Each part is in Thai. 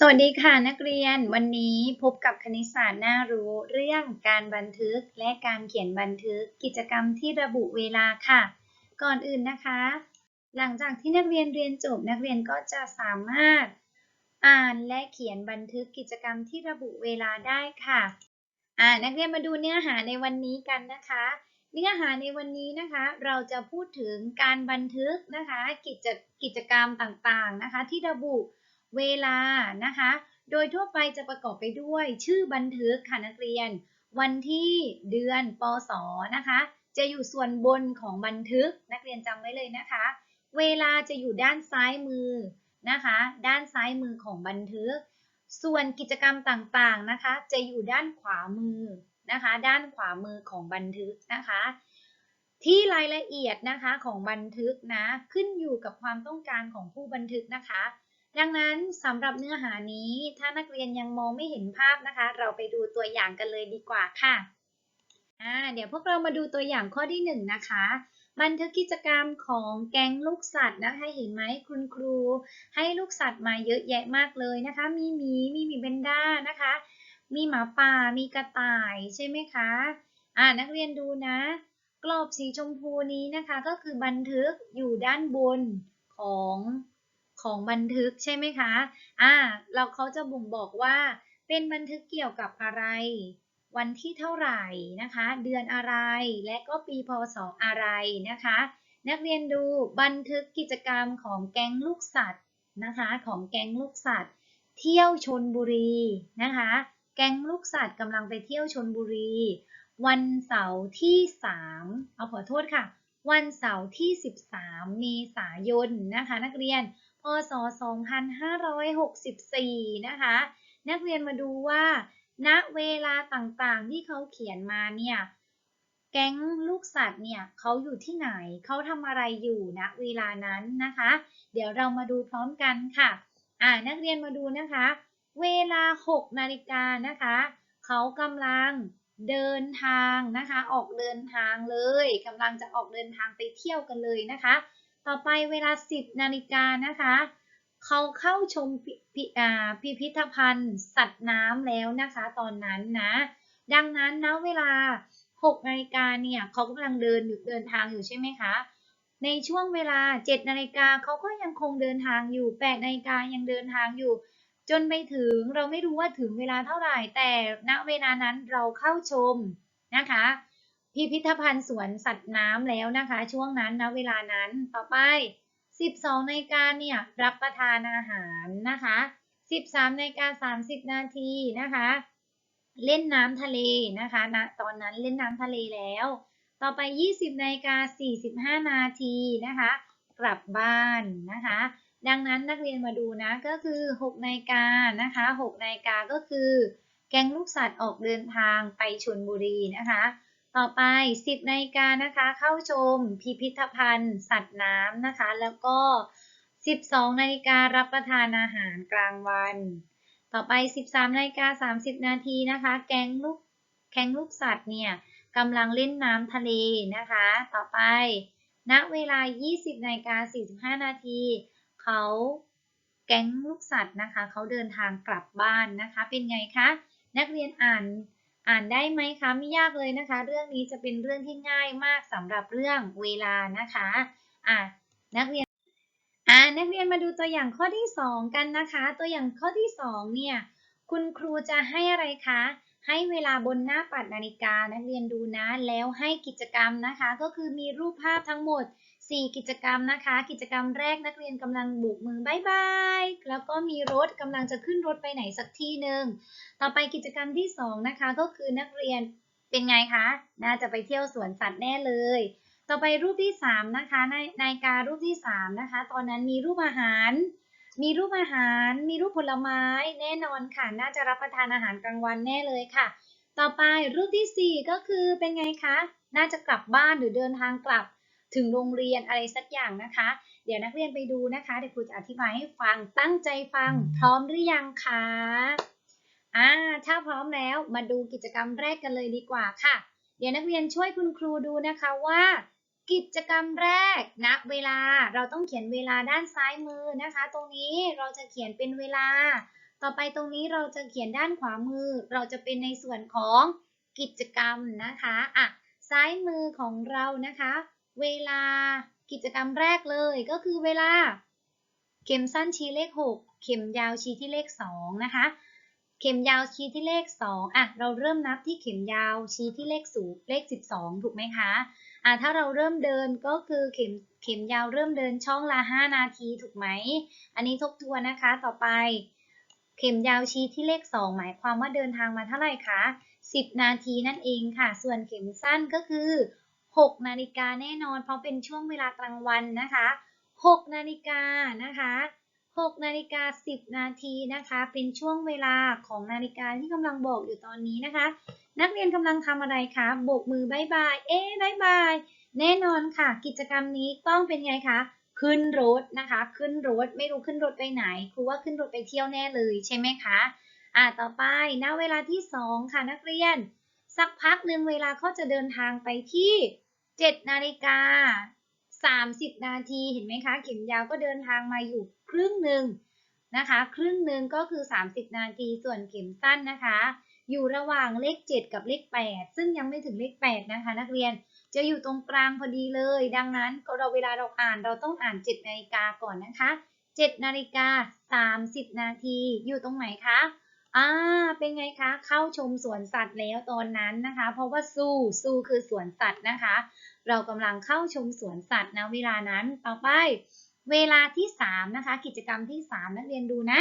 สวัสดีค่ะนักเรียนวันนี้พบกับคณิตศาสตร์น่ารู้เรื่องการบันทึกและการเขียนบันทึกกิจกรรมที่ระบุเวลาค่ะ ก่อนอื่นนะคะ หลังจากที่นักเรียนเรียนจบนักเรียนก็จะสามารถ อ่านและเขียนบันทึกกิจกรรมที่ระบุเวลาได้ค่ะอ่านักเรียนมาดูเนื้อหาในวันนี้กันนะคะ เนื้อหาในวันนี้นะคะ เราจะพูดถึงการบันทึกนะคะกิจกิจกรรมต่างๆนะคะ ที่ระบุ เวลานะคะ โดยทั่วไปจะประกอบไปด้วย ชื่อบันทึกค่ะนักเรียน วันที่เดือนปศนะคะ จะอยู่ส่วนบนของบันทึกนักเรียนจำไว้เลยนะคะ เวลาจะอยู่ด้านซ้ายมือนะคะ ด้านซ้ายมือของบันทึก ส่วนกิจกรรมต่างๆนะคะ จะอยู่ด้านขวามือนะคะ ด้านขวามือของบันทึกนะคะ ที่รายละเอียดนะคะของบันทึกนะขึ้นอยู่กับความต้องการของผู้บันทึกนะคะ ดังนั้นสำหรับเนื้อหานี้ถ้านักเรียนยังมองไม่เห็นภาพนะคะ เราไปดูตัวอย่างกันเลยดีกว่าค่ะอ่าเดี๋ยวพวกเรามาดูตัวอย่างข้อที่หนึ่งนะคะบันทึกกิจกรรมของแก๊งลูกสัตว์นะคะเห็นไหมคุณครู ให้ลูกสัตว์มาเยอะแยะมากเลยนะคะ มีหมีมีหมีเบนด้านะคะ มีหมาป่ามีกระต่ายใช่ไหมคะอ่านักเรียนดูนะ กรอบสีชมพูนี้นะคะก็คือบันทึกอยู่ด้านบนของ ของบันทึกใช่ไหมคะอ่าเราเขาจะบ่งบอกว่าเป็นบันทึกเกี่ยวกับอะไร วันที่เท่าไหร่นะคะ เดือนอะไรและก็ปีพศอะไรนะคะ นักเรียนดูบันทึกกิจกรรมของแก๊งลูกสัตว์นะคะ ของแก๊งลูกสัตว์ เที่ยวชนบุรีนะคะ แก๊งลูกสัตว์กำลังไปเที่ยวชนบุรี วันเสาร์ที่3เอาขอโทษค่ะ วันเสาร์ที่ 13 เมษายนนะคะ นักเรียน ศ 2564 นะคะ นักเรียนมาดูว่า ณ เวลาต่างๆ ที่เขาเขียนมาเนี่ย แก๊งลูกสัตว์เนี่ยเขาอยู่ที่ไหน เขาทำอะไรอยู่ณเวลานั้นนะคะ เดี๋ยวเรามาดูพร้อมกันค่ะ อ่า นักเรียนมาดูนะคะ เวลา 6 นาฬิกานะคะ เขากำลังเดินทางนะคะ ออกเดินทางเลยกำลังจะออกเดินทางไปเที่ยวกันเลยนะคะ ต่อไปเวลา 10 นาฬิกานะคะ เขาเข้าชมพิพิอ่าพิพิธภัณฑ์ สัตว์น้ำแล้วนะคะ ตอนนั้นนะ ดังนั้นนะเวลา 6 นาฬิกาเนี่ยเขากำลังเดินอยู่เดินทางอยู่ใช่ไหมคะ ในช่วงเวลา 7 นาฬิกาเขาก็ยังคงเดินทางอยู่ 8 นาฬิกายังเดินทางอยู่ จนไปถึงเราไม่รู้ว่าถึงเวลาเท่าไหร่ แต่ณเวลานั้นเราเข้าชมนะคะ พิพิธภัณฑ์สวนสัตว์น้ำแล้วนะคะ ช่วงนั้นนะเวลานั้นต่อไป 12นาฬิกาเนี่ยรับประทานอาหารนะคะ 13นาฬิกา30 นาทีนะคะ เล่นน้ำทะเลนะคะณนะตอนนั้นเล่นน้ำทะเลแล้ว ต่อไป 20นาฬิกา45 นาทีนะคะ กลับบ้านนะคะ ดังนั้นนักเรียนมาดูนะก็คือ6นาฬิกานะคะ6นาฬิกาก็คือ แกงลูกสัตว์ออกเดินทางไปชลบุรีนะคะ ต่อไป 10นาฬิกานะคะ เข้าชมพิพิธภัณฑ์ สัตว์น้ำนะคะ แล้วก็ 12นาฬิการับประทานอาหารกลางวัน ต่อไป 13นาฬิกา30 นาทีนะคะ แก๊งลูกแก๊งลูกสัตว์เนี่ยกำลังเล่นน้ำทะเลนะคะ ต่อไป ณ เวลา 20นาฬิกา45 นาที เขาแก๊งลูกสัตว์นะคะ เขาเดินทางกลับบ้านนะคะ เป็นไงคะ นักเรียนอ่าน อ่านได้ไหมคะไม่ยากเลยนะคะ เรื่องนี้จะเป็นเรื่องที่ง่ายมากสำหรับเรื่องเวลานะคะอะนักเรียนอ่านักเรียนมาดูตัวอย่างข้อที่ 2 กันนะคะ ตัวอย่างข้อที่ 2 เนี่ยคุณครูจะให้อะไรคะ ให้เวลาบนหน้าปัดนาฬิกานักเรียนดูนะ แล้วให้กิจกรรมนะคะ ก็คือมีรูปภาพทั้งหมด 4 กิจกรรมนะคะ กิจกรรมแรกนักเรียนกำลังบุกมือบายบายแล้วก็มีรถกำลังจะขึ้นรถไปไหนสักที่หนึ่งต่อไปกิจกรรมที่ 2 นะคะ ก็คือนักเรียนเป็นไงคะ น่าจะไปเที่ยวสวนสัตว์แน่เลย ต่อไปรูปที่ 3 นะคะในในการรูปที่ 3 นะคะ ตอนนั้นมีรูปอาหาร มีรูปอาหาร มีรูปผลไม้แน่นอนค่ะ น่าจะรับประทานอาหารกลางวันแน่เลยค่ะ ต่อไปรูปทีสี่4 ก็คือเป็นไงคะ น่าจะกลับบ้านหรือเดินทางกลับ ถึงโรงเรียนอะไรสักอย่างนะคะ เดี๋ยวนักเรียนไปดูนะคะ เดี๋ยวครูจะอธิบายให้ฟังตั้งใจฟังพร้อมหรือยังคะอ่าถ้าพร้อมแล้วมาดูกิจกรรมแรกกันเลยดีกว่าค่ะ เดี๋ยวนักเรียนช่วยคุณครูดูนะคะว่า กิจกรรมแรกณเวลาเราต้องเขียนเวลาด้านซ้ายมือนะคะ ตรงนี้เราจะเขียนเป็นเวลา ต่อไปตรงนี้เราจะเขียนด้านขวามือ เราจะเป็นในส่วนของกิจกรรมนะคะอะซ้ายมือของเรานะคะ เวลากิจกรรมแรกเลยก็คือเวลา เข็มสั้นชี้เลข 6 เข็มยาวชี้ที่เลข 2 นะคะ เข็มยาวชี้ที่เลข 2อะเราเริ่มนับที่เข็มยาวชี้ที่เลขสูเลข 12 ถูกไหมคะอะถ้าเราเริ่มเดินก็คือเข็มเข็มยาวเริ่มเดินช่องละ 5 นาทีถูกไหม อันนี้ทบทวนนะคะต่อไป เข็มยาวชี้ที่เลข 2 หมายความว่าเดินทางมาเท่าไหร่คะ10 นาทีนั่นเองค่ะ ส่วนเข็มสั้นก็คือ 6 นาฬิกาแน่นอน เพราะเป็นช่วงเวลากลางวันนะคะ 6 นาฬิกานะคะ6นาฬิกา10 นาทีนะคะ เป็นช่วงเวลาของนาฬิกาที่กำลังบอกอยู่ตอนนี้นะคะ นักเรียนกำลังทำอะไรคะโบกมือบายบาย เอ๊บายบาย แน่นอนค่ะ กิจกรรมนี้ต้องเป็นไงคะ ขึ้นรถนะคะ ขึ้นรถ ไม่รู้ขึ้นรถไปไหน ครูว่าขึ้นรถไปเที่ยวแน่เลยใช่ไหมคะ อ่า ต่อไปณเวลาที่ 2 ค่ะนักเรียน สักพักหนึ่งเวลาเขาจะเดินทางไปที่ 7นาฬิกา30 นาทีเห็นไหมคะ เข็มยาวก็เดินทางมาอยู่ครึ่งหนึ่งนะคะ ครึ่งหนึ่งก็คือ 30 นาทีส่วนเข็มสั้นนะคะ อยู่ระหว่างเลข 7 กับเลข 8 ซึ่งยังไม่ถึงเลข 8 นะคะ นักเรียนจะอยู่ตรงกลางพอดีเลย ดังนั้นเราเวลาเราอ่านเราต้องอ่าน7นาฬิกาก่อนนะคะ7นาฬิกา30 นาทีอยู่ตรงไหนคะ อ่า เป็นไงคะ เข้าชมสวนสัตว์แล้วตอนนั้นนะคะ เพราะว่าซูซูคือสวนสัตว์นะคะ เรากำลังเข้าชมสวนสัตว์นะเวลานั้น ต่อไป เวลาที่3นะคะ กิจกรรมที่3นักเรียนดูนะ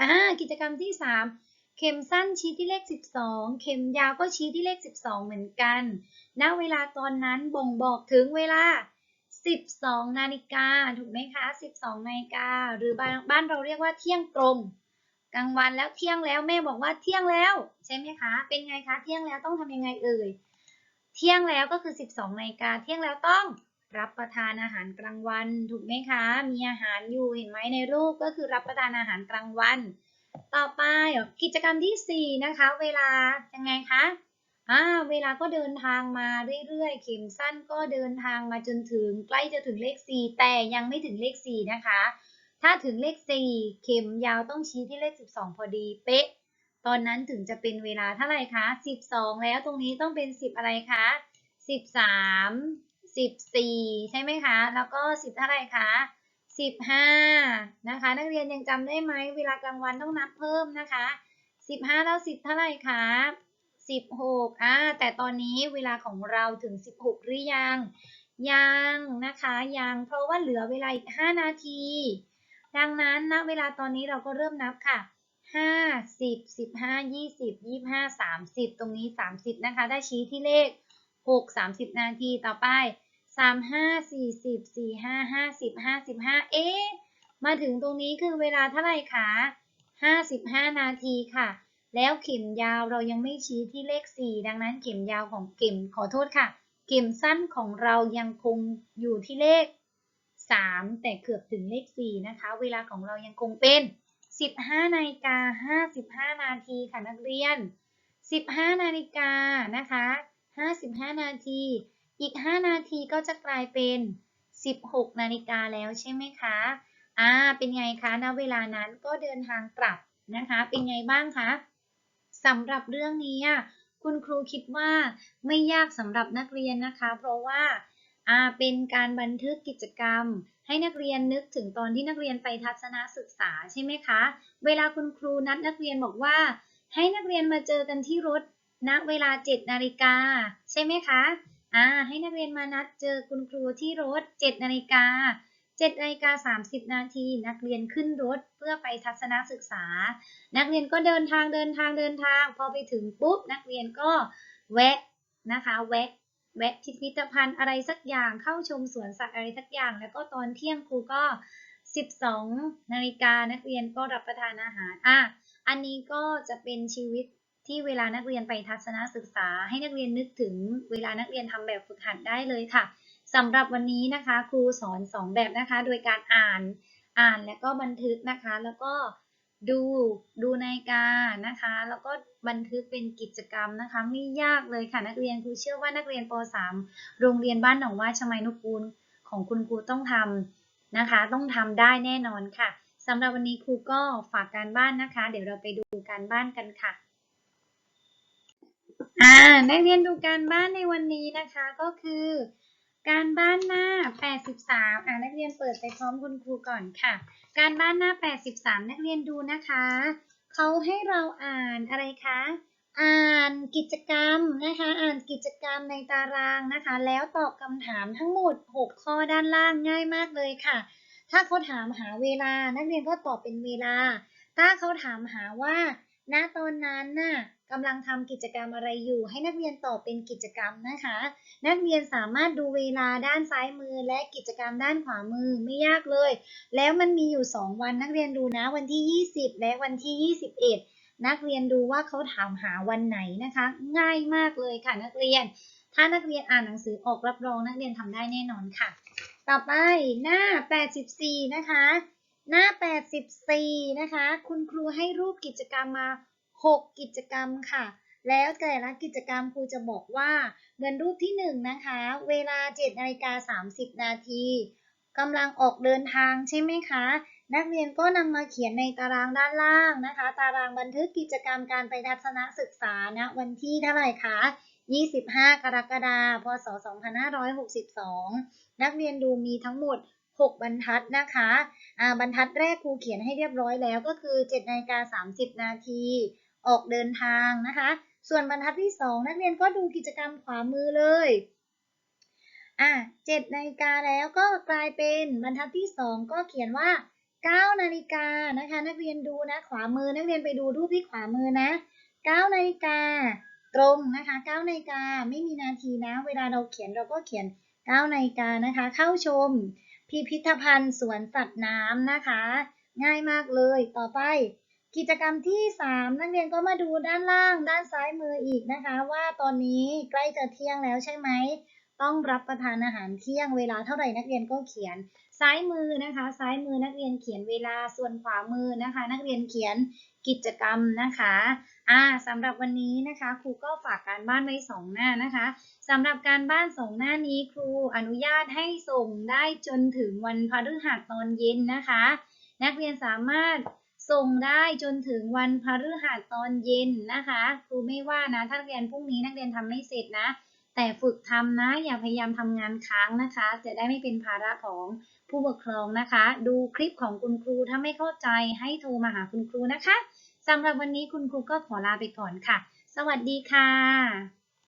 อ่า กิจกรรมที่ 3 เข็มสั้นชี้ที่เลข 12 เข็มยาวก็ชี้ที่เลข 12 เหมือนกัน ณ เวลาตอนนั้นบ่งบอกถึงเวลา12 นาฬิกาถูกไหมคะ 12 นาฬิกาหรือบ้านบ้านเราเรียกว่าเที่ยงตรง กลางวันแล้วเที่ยงแล้วแม่บอกว่าเที่ยงแล้วใช่ไหมคะ เป็นไงคะเที่ยงแล้วต้องทำยังไงเอ่ย เที่ยงแล้วก็คือ 12นาฬิกาเที่ยงแล้วต้องรับประทานอาหารกลางวันถูกไหมคะ มีอาหารอยู่เห็นไหมในรูปก็คือรับประทานอาหารกลางวัน ต่อไปกิจกรรมที่ 4 นะคะ เวลายังไงคะอ่าเวลาก็เดินทางมาเรื่อยๆ เข็มสั้นก็เดินทางมาจนถึงใกล้จะถึงเลข 4 แต่ยังไม่ถึงเลข 4 นะคะ ถ้าถึงเลข 4 เข็มยาวต้องชี้ที่เลข 12 พอดีเป๊ะ ตอนนั้นถึงจะเป็นเวลาเท่าไหร่คะ 12 แล้วตรงนี้ต้องเป็น 10 อะไรคะ 13 14 ใช่ไหมคะ แล้วก็ 10 เท่าไหร่คะ 15 นะคะ นักเรียนยังจำได้ไหมเวลากลางวันต้องนับเพิ่มนะคะ 15 แล้ว 10 เท่าไหร่คะ16อ่าแต่ตอนนี้เวลาของเราถึง 16 หรือยัง ยังนะคะ ยัง เพราะว่าเหลือเวลาอีก 5 นาที ดังนั้นณเวลาตอนนี้เราก็เริ่มนับค่ะ5 10 15 20 25 30ตรงนี้30นะคะ ได้ชี้ที่เลข6 30นาทีต่อไป35 40 45 50 55เอ๊ะมาถึงตรงนี้คือเวลาเท่าไหร่คะ55นาทีค่ะ แล้วเข็มยาวเรายังไม่ชี้ที่เลข4ดังนั้นเข็มยาวของเข็มขอโทษค่ะ เข็มสั้นของเรายังคงอยู่ที่เลข 3 แต่เกือบถึงเลข 4 นะคะ เวลาของเรายังคงเป็น 15นาฬิกา55 นาทีค่ะนักเรียน 15นาฬิกานะคะ 55 นาที อีก 5 นาทีก็จะกลายเป็น 16 นาฬิกาแล้วใช่ไหมคะ อ่า เป็นไงคะณเวลานั้นก็เดินทางกลับนะคะ เป็นไงบ้างคะสำหรับเรื่องนี้คุณครูคิดว่าไม่ยากสำหรับนักเรียนนะคะ เพราะว่าอ่า เป็นการบันทึกกิจกรรม ให้นักเรียนนึกถึงตอนที่นักเรียนไปทัศนศึกษาใช่ไหมคะ เวลาคุณครูนัดนักเรียนบอกว่า ให้นักเรียนมาเจอกันที่รถณเวลา 7 นาฬิกาใช่ไหมคะอ่าให้นักเรียนมานัดเจอคุณครูที่รถ 7 นาฬิกา7นาฬิกา30 นาทีนักเรียนขึ้นรถเพื่อไปทัศนศึกษา นักเรียนก็เดินทางเดินทางเดินทาง พอไปถึงปุ๊บนักเรียนก็แวะนะคะแวะ แวะพิพิธภัณฑ์อะไรสักอย่างเข้าชมสวนสัตว์อะไรสักอย่าง แล้วก็ตอนเที่ยงครูก็ 12นาฬิกานักเรียนก็รับประทานอาหารอะอันนี้ก็จะเป็นชีวิตที่เวลานักเรียนไปทัศนศึกษา ให้นักเรียนนึกถึงเวลานักเรียนทำแบบฝึกหัดได้เลยค่ะสำหรับวันนี้นะคะ ครูสอน 2 แบบนะคะ โดยการอ่านอ่านแล้วก็บันทึกนะคะ แล้วก็ ดูดูนาฬิกานะคะ แล้วก็บันทึกเป็นกิจกรรมนะคะไม่ยากเลยค่ะนักเรียนครูเชื่อว่านักเรียนป .3 โรงเรียนบ้านหนองว่าชมัยนุกูลของคุณครูต้องทำนะคะ ต้องทำได้แน่นอนค่ะสำหรับวันนี้ครูก็ฝากการบ้านนะคะ เดี๋ยวเราไปดูการบ้านกันค่ะอ่านักเรียนดูการบ้านในวันนี้นะคะก็คือ การบ้านหน้า 83อ่านักเรียนเปิดไปพร้อมคุณครูก่อนค่ะ การบ้านหน้า 83 นักเรียนดูนะคะ เขาให้เราอ่านอะไรคะ อ่านกิจกรรมนะคะ อ่านกิจกรรมในตารางนะคะ แล้วตอบคำถามทั้งหมด 6 ข้อด้านล่างง่ายมากเลยค่ะ ถ้าเขาถามหาเวลา นักเรียนก็ตอบเป็นเวลา ถ้าเขาถามหาว่า ณตอนนั้นน่ะกำลังทำกิจกรรมอะไรอยู่ ให้นักเรียนตอบเป็นกิจกรรมนะคะ นักเรียนสามารถดูเวลาด้านซ้ายมือและกิจกรรมด้านขวามือไม่ยากเลย แล้วมันมีอยู่ 2 วันนักเรียนดูนะวันที่ 20 และวันที่ 21 นักเรียนดูว่าเขาถามหาวันไหนนะคะ ง่ายมากเลยค่ะนักเรียน ถ้านักเรียนอ่านหนังสือออกรับรองนักเรียนทำได้แน่นอนค่ะ ต่อไปหน้า 84 นะคะ หน้า 84 นะคะ คุณครูให้รูปกิจกรรมมา 6 กิจกรรมค่ะ แล้วแต่ละกิจกรรมครูจะบอกว่าเหมือนรูปที่ 1 นะคะ เวลา7นาฬิกา30 นาทีกำลังออกเดินทางใช่ไหมคะ นักเรียนก็นำมาเขียนในตารางด้านล่างนะคะ ตารางบันทึกกิจกรรมการไปทัศนศึกษาณวันที่เท่าไหร่คะ 25 กรกฎาคม พศ 2562 นักเรียนดูมีทั้งหมด 6 บรรทัดนะคะอ่าบรรทัดแรกครูเขียนให้เรียบร้อยแล้วก็คือ7นาฬิกา30 นาที ออกเดินทางนะคะ ส่วนบรรทัดที่ 2 นักเรียนก็ดูกิจกรรมขวามือเลยอะ7นาฬิกาแล้วก็กลายเป็นบรรทัดที่ 2 ก็เขียนว่า9นาฬิกานะคะ นักเรียนดูนะขวามือนักเรียนไปดูรูปที่ขวามือนะ9นาฬิกาตรงนะคะ9นาฬิกาไม่มีนาทีนะ เวลาเราเขียนเราก็เขียน9นาฬิกานะคะ เข้าชม พิพิธภัณฑ์สวนสัตว์น้ำนะคะ ง่ายมากเลยต่อไป กิจกรรมที่ 3 นักเรียนก็มาดูด้านล่างด้านซ้ายมืออีกนะคะ ว่าตอนนี้ใกล้จะเที่ยงแล้วใช่ไหมต้องรับประทานอาหารเที่ยงเวลาเท่าไหร่นักเรียนก็เขียน ซ้ายมือนะคะ ซ้ายมือนักเรียนเขียนเวลาส่วนขวามือนะคะ นักเรียนเขียนกิจกรรมนะคะอ่าสำหรับวันนี้นะคะครูก็ฝากการบ้านไว้สองหน้านะคะสำหรับการบ้านสองหน้านี้ครูอนุญาตให้ส่งได้จนถึงวันพฤหัสตอนเย็นนะคะ นักเรียนสามารถส่งได้จนถึงวันพฤหัสตอนเย็นนะคะครูไม่ว่านะถ้านเรียนพรุ่งนี้นักเรียนทำไม่เสร็จนะ แต่ฝึกทำนะอย่าพยายามทำงานค้างนะคะ จะได้ไม่เป็นภาระของ ผู้ปกครองนะคะ ดูคลิปของคุณครูถ้าไม่เข้าใจให้โทรมาหาคุณครูนะคะสำหรับวันนี้คุณครูก็ขอลาไปก่อนค่ะ สวัสดีค่ะ